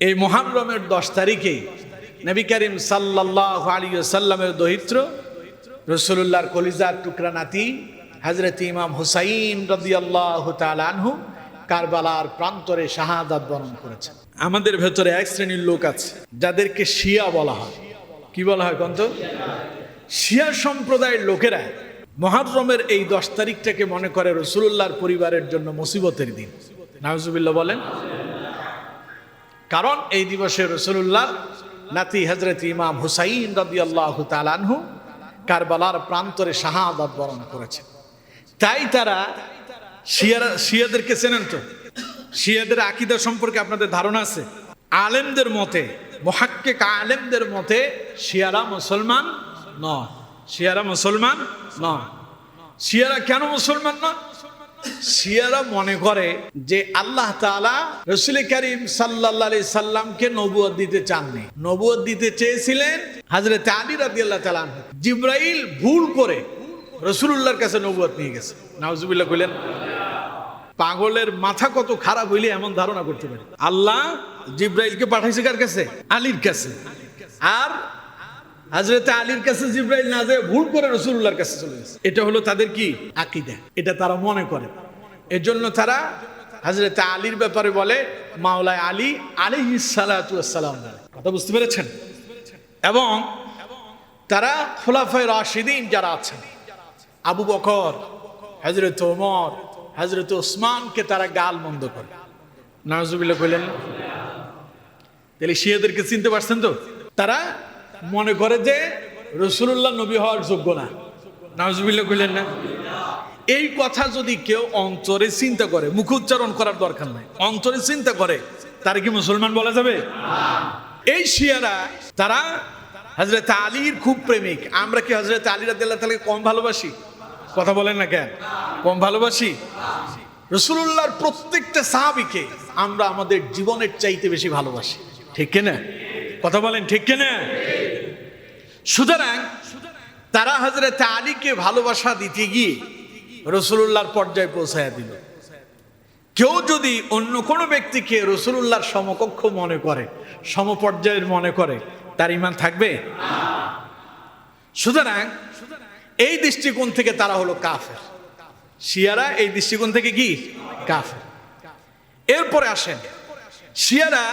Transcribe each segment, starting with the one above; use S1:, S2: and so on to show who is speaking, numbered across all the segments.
S1: এই মহারমের দশ তারিখে নবী করিম সাল্লাহ আলী সাল্লামের দহিত্র রসুল্লাহর কলিজার টুকরা নাতি হজরত ইমাম হুসাইন রদিয়াল্লাহ তালানহু কারবালার প্রান্তরে শাহাদাত বরণ করেছেন। আমাদের ভেতরে এক শ্রেণির লোক আছে, যাদেরকে শিয়া বলা হয়। কি বলা হয় কন্ত? শিয়া সম্প্রদায়ের লোকেরা মহারমের এই দশ তারিখটাকে মনে করে রসুল্লাহর পরিবারের জন্য মুসিবতের দিন। নাহজুবিল্লাহ বলেন। কারণ এই দিবসে রসুল্লাহ নাতি হজরত ইমাম হুসাইন রবি আল্লাহ তালানহু কারবালার প্রান্তরে শাহাদাত বরণ করেছে। তাই তারা শিয়ারা, শিয়াদেরকে চেনেন তো? শিয়াদের আকিদা সম্পর্কে আপনাদের ধারণা আছে? আলেমদের মতে, মহাক্কেক আলেমদের মতে শিয়ারা মুসলমান নয়। শিয়ারা মুসলমান নয়। শিয়ারা কেন মুসলমান নয়? শিয়ারা মনে করে যে আল্লাহ তালা রসুল করিম সাল্লাহ সাল্লামকে নবুয় দিতে চাননি। নবুয় দিতে চেয়েছিলেন হাজরত আলী রাদি আল্লাহ তালান জিব্রাইল ভুল করে রসুল্লাহর কাছে নবুয় নিয়ে গেছে। নাউজুবিল্লাহ কইলেন, পাগলের মাথা কত খারাপ হইলে এমন ধারণা করতে পারে? আল্লাহ জিব্রাইলকে পাঠাইছে কার কাছে? আলীর কাছে। আর হাজরতে আলীর কাছে জিব্রাইল না যায় ভুল করে রসুল্লাহর কাছে চলে গেছে। এটা হলো তাদের কি? আকিদা। এটা তারা মনে করে। এর জন্য তারা হাজরতে আলীর ব্যাপারে বলে, মাওলায় আলী আলী সালাম কথা বুঝতে পেরেছেন? এবং তারা খোলাফায় রাশিদিন যারা আছেন, আবু বকর হজরত ওমর হজরত ওসমানকে তারা গাল মন্দ করে। নাজুবিল্লা কইলেন, তাহলে শিয়াদেরকে চিনতে পারছেন তো? তারা মনে করে যে রসুল্লাহ নবী হওয়ার যোগ্য না। নাজুবিল্লা কইলেন না? এই কথা যদি কেউ অন্তরে চিন্তা করে মুখ উচ্চারণ করার দরকার নাই অন্তরে চিন্তা করে তার কি মুসলমান বলা যাবে? এই শিয়ারা তারা হজরত আলীর খুব প্রেমিক। আমরা কি হজরত আলী রাদিল্লাহ তাকে কম ভালোবাসি? কথা বলেন না কেন? কম ভালোবাসি? রসুল্লাহর প্রত্যেকটা সাহাবিকে আমরা আমাদের জীবনের চাইতে বেশি ভালোবাসি। ঠিক কিনা? কথা বলেন ঠিক কিনা? সুতরাং তারা হজরত আলীকে ভালোবাসা দিতে গিয়ে রসুল্লাহর পর্যায়ে পৌঁছায় দিল। কেউ যদি অন্য কোনো ব্যক্তিকে রসুল্লাহর সমকক্ষ মনে করে, সমপর্যায়ের মনে করে, তার ইমান থাকবে? সুতরাং এই দৃষ্টিকোণ থেকে তারা হলো কাফের। শিয়ারা এই দৃষ্টিকোণ থেকে কি? কাফের। এরপরে আসেন। শিয়ারা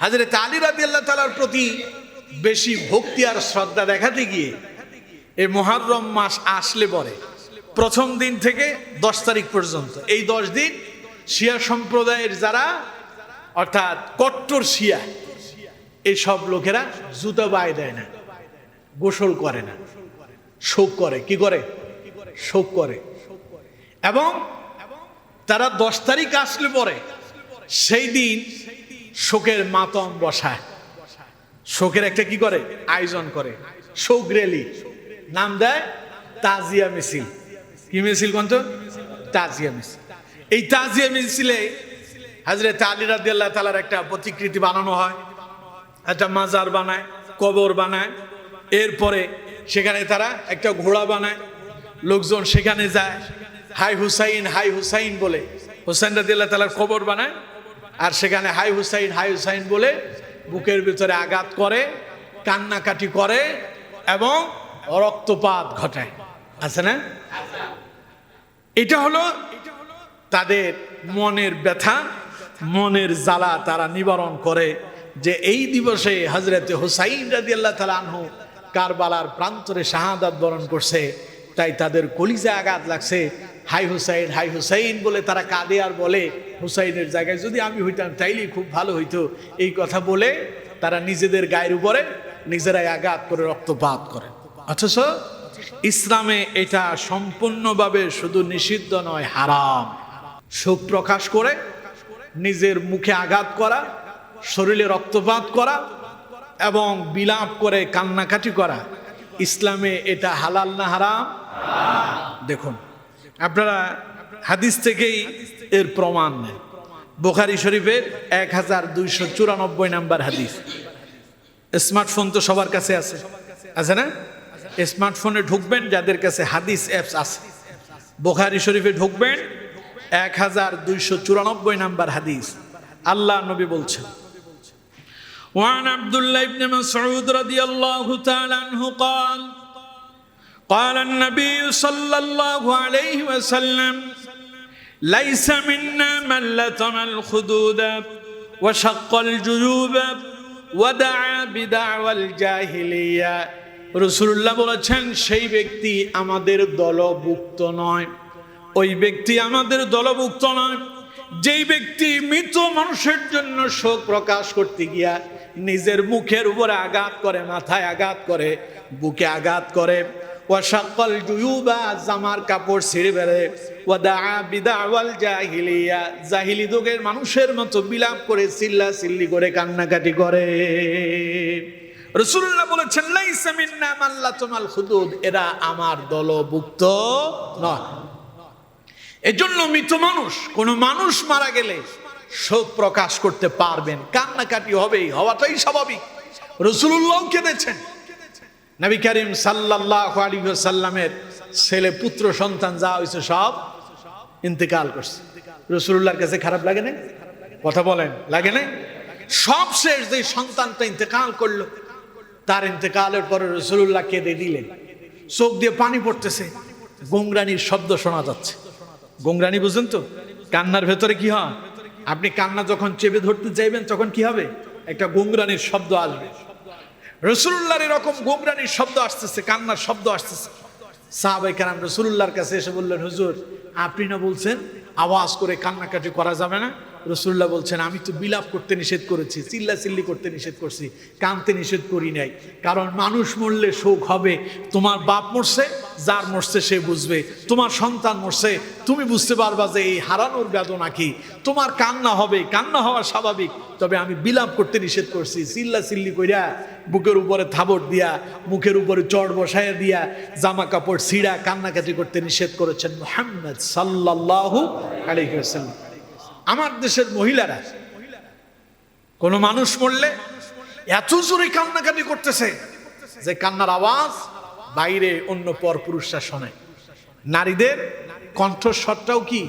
S1: হাজরত আলী তালার প্রতি বেশি ভক্তি আর শ্রদ্ধা দেখাতে গিয়ে এই মহারম মাস আসলে পরে। প্রথম দিন থেকে দশ তারিখ পর্যন্ত। এই দশ দিন শিয়া সম্প্রদায়ের যারা, অর্থাৎ কট্টর শিয়া এই সব লোকেরা জুতো বায় দেয় না, গোসল করে না, শোক করে। কি করে? শোক করে। এবং তারা দশ তারিখ আসলে পরে, সেই দিন শোকের মাতম বসায়। শোকের একটা কি করে? আয়োজন করে। শোক রেলি নাম দেয় তাজিয়া মিছিল। কি মিছিল কোন তাজিয়া মিছিল। এই তাজিয়া মিছিলে হাজরত আলী রাদি আল্লাহ তালার একটা প্রতিকৃতি বানানো হয়। একটা মাজার বানায়, কবর বানায়। এরপরে সেখানে তারা একটা ঘোড়া বানায়। লোকজন সেখানে যায়। হাই হুসাইন হাই হুসাইন বলে। হুসাইন রাদিল্লাহ তালার খবর বানায়। আর সেখানে হাই হুসাইন হাই হুসাইন বলে বুকের ভিতরে আঘাত করে, কান্নাকাটি করে এবং রক্তপাত ঘটায়। আছে না? এটা হলো তাদের মনের ব্যথা, মনের জ্বালা তারা নিবারণ করে যে এই দিবসে হজরতে হুসাইন রাজি আল্লাহ তালা আনহু কারবালার প্রান্তরে শাহাদাত বরণ করছে, তাই তাদের কলিজা আঘাত লাগছে হাই হুসাইন হাই হুসাইন বলে তারা কাঁদে আর বলে, হুসাইনের জায়গায় যদি আমি হইতাম তাইলেই খুব ভালো হইতো। এই কথা বলে তারা নিজেদের গায়ের উপরে নিজেরাই আঘাত করে, রক্তপাত করে। অথচ ইসলামে এটা সম্পূর্ণভাবে শুধু নিষিদ্ধ নয়, হারাম। শোক প্রকাশ করে, নিজের মুখে আঘাত করা, শরীরে রক্তপাত করা এবং বিলাপ করে, কান্নাকাটি করা। ইসলামে এটা হালাল না হারাম? দেখুন। আপনারা হাদিস থেকেই এর প্রমাণ নেন বোখারি শরীফের এক হাজার দুইশো চুরানব্বই নাম্বার হাদিস স্মার্টফোন তো সবার কাছে আছে আছে না স্মার্টফোনে ঢুকবেন যাদের কাছে হাদিস অ্যাপস আছে বোখারি শরীফে ঢুকবেন এক হাজার দুইশো চুরানব্বই নাম্বার হাদিস আল্লাহ নবী বলছেন
S2: وعن عبد الله بن مسعود رضي الله تعالى عنه قال قال النبي صلى الله عليه وسلم ليس منا من لطم الخدود وشق الجيوب ودعا بدعوى الجاهليه রসুল্লাহ বলেছেন সেই ব্যক্তি আমাদের দলভুক্ত নয় ওই ব্যক্তি আমাদের দলভুক্ত নয় যেই ব্যক্তি মৃত মানুষের জন্য শোক প্রকাশ করতে গিয়া নিজের মুখের উপরে আঘাত করে মাথায় আঘাত করে বুকে আঘাত করে ও জুয়ুবা, জামার কাপড় ছিঁড়ে বেড়ে। ও দা বিদাওয়াল জাহিলিয়া, জাহিলি যুগের মানুষের মতো বিলাপ করে চিল্লা চিল্লি করে কান্নাকাটি করে। রসুল্লাহ বলেছেন, লাইসা মিন্না মাল্লা তোমাল খুদুদ, এরা আমার দলভুক্ত নয়। এজন্য মৃত মানুষ, কোন মানুষ মারা গেলে শোক প্রকাশ করতে পারবেন। কান্নাকাটি হবেই, হওয়াটাই স্বাভাবিক। রসুল্লাহ কেঁদেছেন। নবী করিম সাল্লাহ আলী সাল্লামের ছেলে, পুত্র, সন্তান যা হয়েছে সব ইন্তেকাল করছে। রসুল্লাহর কাছে খারাপ লাগে না কথা বলেন, লাগে না সব শেষ যে সন্তানটা ইন্তেকাল করল, তার ইন্তেকালের পরে রসুল্লাহ কেঁদে দিলেন। চোখ দিয়ে পানি পড়তেছে, গোংরানির শব্দ শোনা যাচ্ছে। গোংরানি বুঝেন তো, কান্নার ভেতরে কি হয়? আপনি কান্না যখন চেপে ধরতে চাইবেন তখন কি হবে? একটা গোংরানির শব্দ আসবে। রসুল্লাহর এরকম গোমরানির শব্দ আসতেছে, কান্নার শব্দ আসতেছে। সাহাবাই কারাম রসুল্লাহর কাছে এসে বললেন, হুজুর, আপনি না বলছেন আওয়াজ করে কান্নাকাটি করা যাবে না? রসুল্লাহ বলছেন, আমি তো বিলাপ করতে নিষেধ করেছি চিল্লা চিল্লি করতে নিষেধ করছি, কানতে নিষেধ করি নাই। কারণ মানুষ মরলে শোক হবে, তোমার বাপ মরছে যার মরছে সে বুঝবে। তোমার সন্তান মরছে, তুমি বুঝতে পারবা যে এই হারানোর বেদনা কি। তোমার কান্না হবে, কান্না হওয়া স্বাভাবিক। তবে আমি বিলাপ করতে নিষেধ করছি চিল্লা চিল্লি কইরা বুকের উপরে থাবর দিয়া, মুখের উপরে চড় বসাইয়া দিয়া, জামা কাপড় ছিঁড়া, কান্নাকাটি করতে নিষেধ করেছেন মোহাম্মদ সাল্লাহ আমার দেশের মহিলারা, কোনো মানুষ মরলে এত জোরে কান্নাকাটি করতেছে যে কান্নার আওয়াজ বাইরে অন্য পর পুরুষরা শোনে। নারীদের কণ্ঠস্বরটাও কি?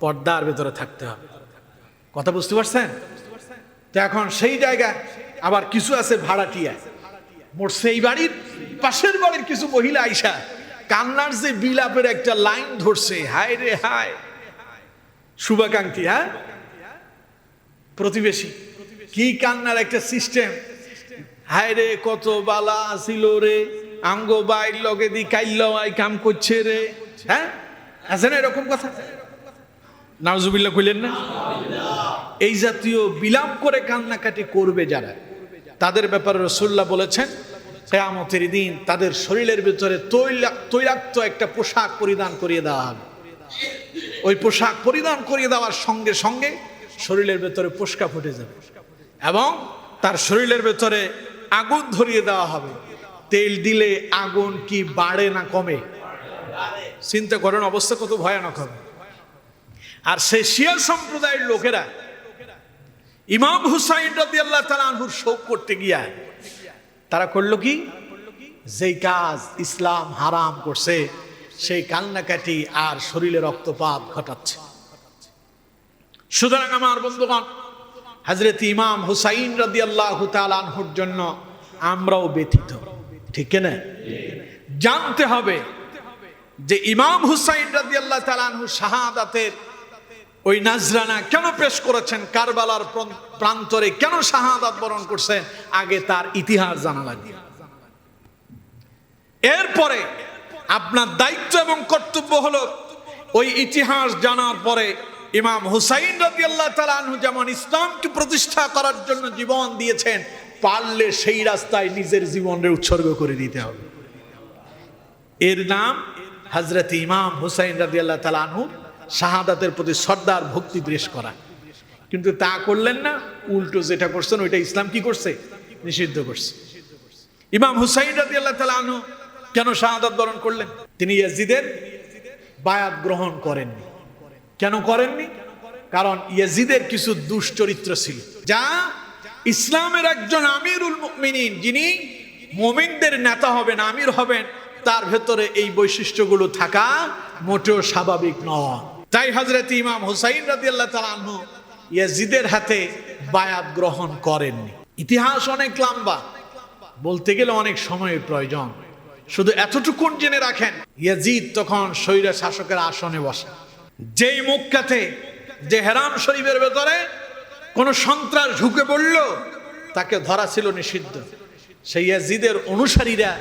S2: পর্দার ভেতরে থাকতে হবে। কথা বুঝতে পারছেন? তো এখন সেই জায়গা আবার কিছু আছে ভাড়াটিয়া মোট সেই বাড়ির পাশের বাড়ির কিছু মহিলা আইসা কান্নার যে বিলাপের একটা লাইন ধরছে, হায় রে হায়। শুভাকাঙ্ক্ষী হ্যাঁ? প্রতিবেশী, কি কান্নার একটা সিস্টেম হায় রে, কত বালা আসিল রে। আঙ্গ বাইর লগে দি কাইল আই কাম করছে রে। হ্যাঁ? আছে না এরকম কথা? নাওজুবিল্লাহ কইলেন না? এই জাতীয় বিলাপ করে কান্নাকাটি করবে যারা, তাদের ব্যাপারে রসুল্লাহ বলেছেন, কেয়ামতের দিন তাদের শরীরের ভিতরে তৈলা, তৈলাক্ত একটা পোশাক পরিধান করিয়ে দেওয়া হবে ওই পোশাক পরিধান করিয়ে দেওয়ার সঙ্গে সঙ্গে শরীরের ভেতরে পোস্কা ফুটে যাবে। এবং তার শরীরের ভেতরে আগুন ধরিয়ে দেওয়া হবে। তেল দিলে আগুন কি বাড়ে না কমে? চিন্তা করেন, অবস্থা কত ভয়ানক হবে। আর সেই শিয়া সম্প্রদায়ের লোকেরা, ইমাম হুসাইন রদি আল্লাহ তালাহুর শোক করতে গিয়া, তারা করল কি? যেই কাজ ইসলাম হারাম করছে, সেই কান্নাকাটি আর শরীরে রক্তপাত ঘটাচ্ছে। সুতরাং আমার বন্ধুগণ হাজরত ইমাম হুসাইন রদি আল্লাহ তালাহুর জন্য আমরাও ব্যথিত। ঠিক না? জানতে হবে যে ইমাম হুসাইন রাদি আল্লাহ তালানহু শাহাদাতের ওই নাজরানা কেন পেশ করেছেন? কারবালার প্রান্তরে কেন শাহাদাত বরণ করছেন? আগে তার ইতিহাস জানা লাগবে। এরপরে আপনার দায়িত্ব এবং কর্তব্য হলো ওই ইতিহাস জানার পরে ইমাম হুসাইন রাজি আল্লাহ তালানহু যেমন ইসলামকে প্রতিষ্ঠা করার জন্য জীবন দিয়েছেন, পারলে সেই রাস্তায় নিজের জীবনের উৎসর্গ করে দিতে হবে। এর নাম হজরত ইমাম হুসাইন রাজি আল্লাহ তালানহু শাহাদাতের প্রতি শ্রদ্ধার ভক্তি পেশ করা। কিন্তু তা করলেন না, উল্টো যেটা করছেন ওইটা ইসলাম কি করছে? নিষিদ্ধ করছে। ইমাম হুসাইন রাজি আল্লাহ তালানহু কেন শাহাদাত বরণ করলেন? তিনি ইয়াজিদের বায়াত গ্রহণ করেননি। কেন করেননি? কারণ ইয়াজিদের কিছু দুশ্চরিত্র ছিল। যা ইসলামের একজন আমিরুল মুমিনিন, যিনি মোমিনদের নেতা হবেন, আমির হবেন, তার ভেতরে এই বৈশিষ্ট্যগুলো থাকা মোটেও স্বাভাবিক নয়। তাই হজরত ইমাম হুসাইন রাজি আল্লাহ তালাহ
S1: ইয়াজিদের হাতে বায়াত গ্রহণ করেননি। ইতিহাস অনেক লম্বা, বলতে গেলে অনেক সময়ের প্রয়োজন। শুধু এতটুকুন জেনে রাখেন, ইয়াজিদ তখন স্বৈরা শাসকের আসনে বসে। যেই মক্কাতে যে হেরাম শরীফের ভেতরে কোন সন্ত্রাস ঢুকে পড়ল, তাকে ধরা ছিল নিষিদ্ধ। সেই ইয়াজিদের অনুসারীরা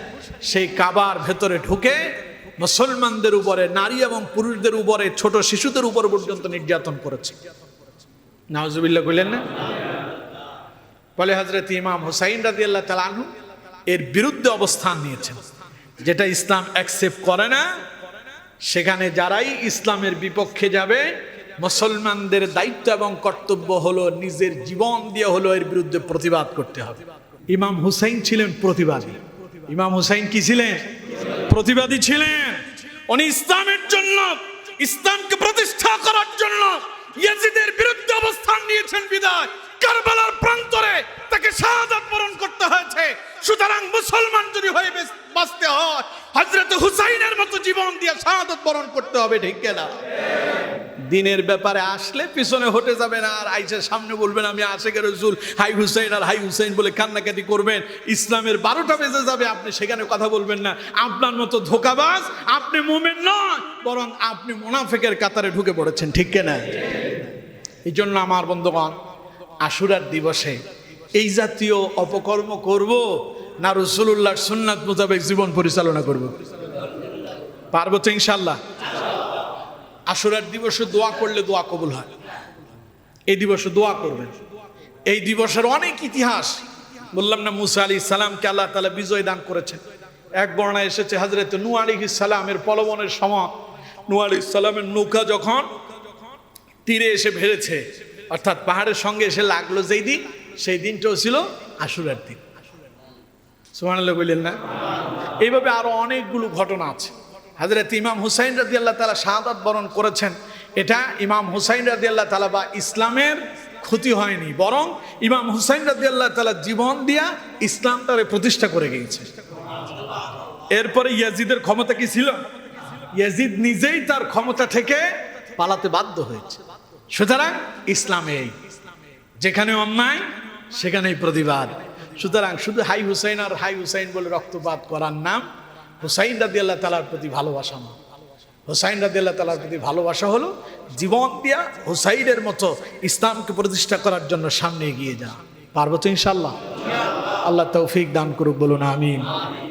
S1: সেই কাবার ভেতরে ঢুকে মুসলমানদের উপরে, নারী এবং পুরুষদের উপরে, ছোট শিশুদের উপর পর্যন্ত নির্যাতন করেছে। নাওজুবিল্লাহ কইলেন না? বলে হজরত ইমাম হুসাইন রাজি আল্লাহ তালানহু এর বিরুদ্ধে অবস্থান নিয়েছেন, যেটা ইসলাম অ্যাকসেপ্ট করে না। সেখানে যারাই ইসলামের বিপক্ষে যাবে, মুসলমানদের দায়িত্ব এবং কর্তব্য হলো নিজের জীবন দিয়ে হলো এর বিরুদ্ধে প্রতিবাদ করতে হবে। ইমাম হুসাইন ছিলেন প্রতিবাদী। ইমাম হুসাইন কি ছিলেন? প্রতিবাদী ছিলেন। উনি ইসলামের জন্য, ইসলামকে প্রতিষ্ঠা করার জন্য ইয়াজিদের বিরুদ্ধে অবস্থান নিয়েছেন বিদায়। কারবালার প্রান্তরে তাকে শাহাদাত বরণ করতে হয়েছে। সুতরাং মুসলমান যদি হয়ে বেঁচ- বাঁচতে হয় হজরত হুসাইনের মতো জীবন দিয়ে শাহাদাত বরণ করতে হবে, ঠিক না দিনের ব্যাপারে আসলে পিছনে হটে যাবেন আর আইসের সামনে বলবেন, আমি আশেকের রসুল, হাই হুসাইন আর হাই হুসাইন বলে কান্নাকাটি করবেন। ইসলামের বারোটা বেজে যাবে, আপনি সেখানে কথা বলবেন না। আপনার মতো ধোকাবাজ, আপনি মোমেন নয়, বরং আপনি মোনাফেকের কাতারে ঢুকে পড়েছেন, ঠিক না এই জন্য আমার বন্ধুগণ, আশুরার দিবসে এই জাতীয় অপকর্ম করব না রসুল্লাহর সুন্নাত মোতাবেক জীবন পরিচালনা করব। পারব তো ইনশাল্লাহ আশুরার দিবসে দোয়া করলে দোয়া কবুল হয়। এই দিবসে দোয়া করবেন। এই দিবসের অনেক ইতিহাস। বললাম না, মুসা আলী সালামকে আল্লাহ তালা বিজয় দান করেছেন। এক বর্ণায় এসেছে হাজরত নু আলী সালামের পলবনের সময় নু আলী সালামের নৌকা যখন তীরে এসে ভেড়েছে, অর্থাৎ পাহাড়ের সঙ্গে এসে লাগল যেই দিন, সেই দিনটাও ছিল আশুরার দিন। সুবহানাল্লাহ বললেন না? এইভাবে আরও অনেকগুলো ঘটনা আছে। হাজরত ইমাম হুসাইন রাজি আল্লাহ তালা শাহাদাত বরণ করেছেন। এটা ইমাম হুসাইন রাজি আল্লাহ তালা বা ইসলামের ক্ষতি হয়নি, বরং ইমাম হুসাইন রাজি আল্লাহ তালা জীবন দিয়া ইসলামটারে প্রতিষ্ঠা করে গিয়েছে। এরপরে ইয়াজিদের ক্ষমতা কি ছিল? ইয়াজিদ নিজেই তার ক্ষমতা থেকে পালাতে বাধ্য হয়েছে। সুতরাং ইসলামে যেখানে অন্যায়, সেখানেই প্রতিবাদ। সুতরাং শুধু হাই হুসাইন আর হাই হুসাইন বলে রক্তপাত করার নাম, হুসাইন রাদি আল্লাহ তালার প্রতি ভালোবাসা না। হুসাইন রাদি আল্লাহ তালার প্রতি ভালোবাসা হলো জীবন দিয়া হুসাইনের মতো ইসলামকে প্রতিষ্ঠা করার জন্য সামনে এগিয়ে যা পারব তো ইনশাল্লাহ আল্লাহ তৌফিক দান করুক, বলুন আমিন।